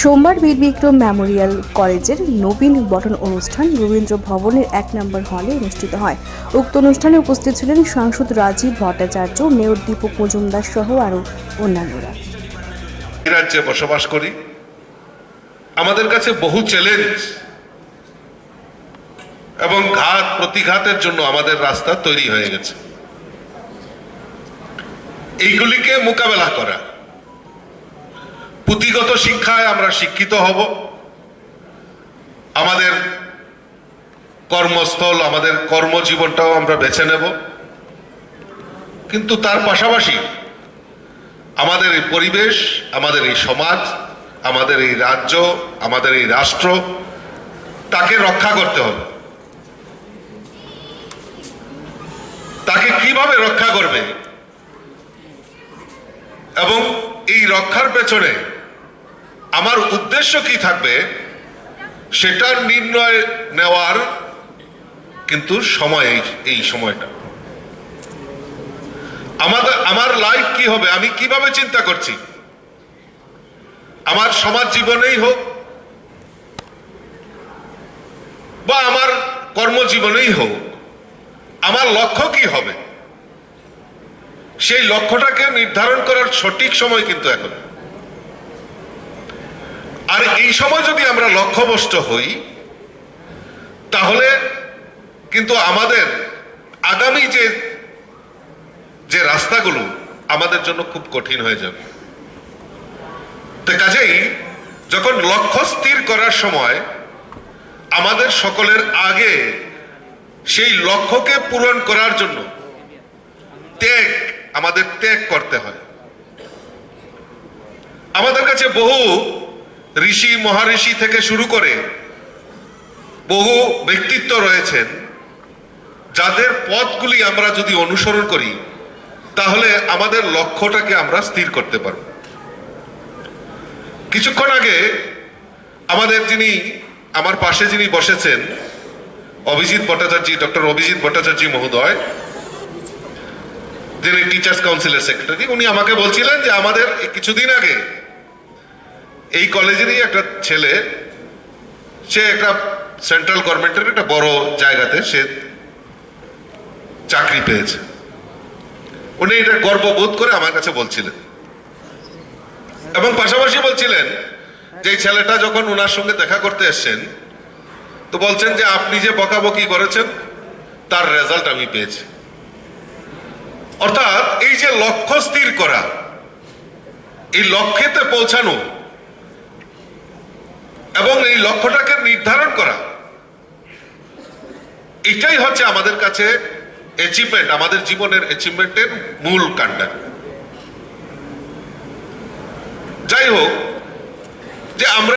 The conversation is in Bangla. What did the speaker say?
সোমবার বীর বিক্রম মেমোরিয়াল কলেজের নবীন বরণ অনুষ্ঠান রবীন্দ্র ভবনের এক নম্বর হলে অনুষ্ঠিত হয়। উক্ত অনুষ্ঠানে উপস্থিত ছিলেন সাংসদ রাজীব ভট্টাচার্য, মেয়র দীপক মজুমদার সহ আরও অন্যান্যরা। রাজ্যে বসবাস করি। আমাদের কাছে বহু চ্যালেঞ্জ এবং ঘাত প্রতিঘাতের জন্য আমাদের রাস্তা তৈরি হয়ে গেছে। এইগুলিকে মোকাবেলা করা পুঁথিগত শিক্ষায় আমরা শিক্ষিত হব। আমাদের কর্মস্থল, আমাদের কর্মজীবনটাও আমরা বেছে নেব। কিন্তু তার পাশাপাশি আমাদের এই পরিবেশ, আমাদের এই সমাজ, আমাদের এই রাজ্য, আমাদের এই রাষ্ট্র, তাকে রক্ষা করতে হবে। তাকে কীভাবে রক্ষা করবে? এবং এই রক্ষার পেছনে আমার উদ্দেশ্য কি থাকবে সেটার নির্ণয় নেওয়ার কিন্তু সময় এই- সময়টা। আমাদের আমার লাইফ কি হবে, আমি কীভাবে চিন্তা করছি? আমার সমাজ জীবনেই হোক, বা আমার কর্মজীবনেই হোক, আমার লক্ষ্য কি হবে? সেই লক্ষ্যটাকে নির্ধারণ করার সঠিক সময় কিন্তু এখন। আর এই সময় যদি আমরা লক্ষ্যভ্রষ্ট হই, তাহলে কিন্তু আমাদের আগামী যে যে রাস্তাগুলো আমাদের জন্য খুব কঠিন হয়ে যাবে। তো কাজেই যখন লক্ষ্য স্থির করার সময় আমাদের সকলের আগে সেই লক্ষ্যকে পূরণ করার জন্য ত্যাগ, আমাদের ত্যাগ করতে হয়। আমাদের কাছে বহু ঋষি মহাঋষি থেকে শুরু করে বহু ব্যক্তিত্ব রয়েছেন, যাদের পথগুলি আমরা যদি অনুসরণ করি, তাহলে আমাদের লক্ষ্যটাকে আমরা স্থির করতে পারব। কিছুক্ষণ আগে আমাদের যিনি, আমার পাশে যিনি বসেছেন, অভিজিৎ ভট্টাচার্য, ডক্টর অভিজিৎ ভট্টাচার্য মহোদয়, যিনি টিচার্স কাউন্সিলের সেক্রেটারি, উনি আমাকে বলছিলেন যে আমাদের কিছুদিন আগে এই কলেজেরই একটা ছেলে, সে একটা সেন্ট্রাল গভর্নমেন্টের একটা বড় জায়গাতে সে চাকরি পেয়েছে। উনি এটা গর্ববোধ করে আমার কাছে বলছিলেন। এবং পাশাপাশি বলছিলেন যে ছেলেটা যখন ওনার সঙ্গে দেখা করতে এসছেন, তো বলছেন যে আপনি যে বকাবকি করেছেন, তার রেজাল্ট আমি পেয়েছি। অর্থাৎ এই যে লক্ষ্য স্থির করা, এই লক্ষ্যেতে পৌঁছানো এবং এই লক্ষ্যটাকে নির্ধারণ করা। এটাই হচ্ছে আমাদের কাছে অ্যাচিভমেন্ট আমাদের জীবনের অ্যাচিভমেন্টের মূল কাণ্ডা যাই হোক, যে আমরা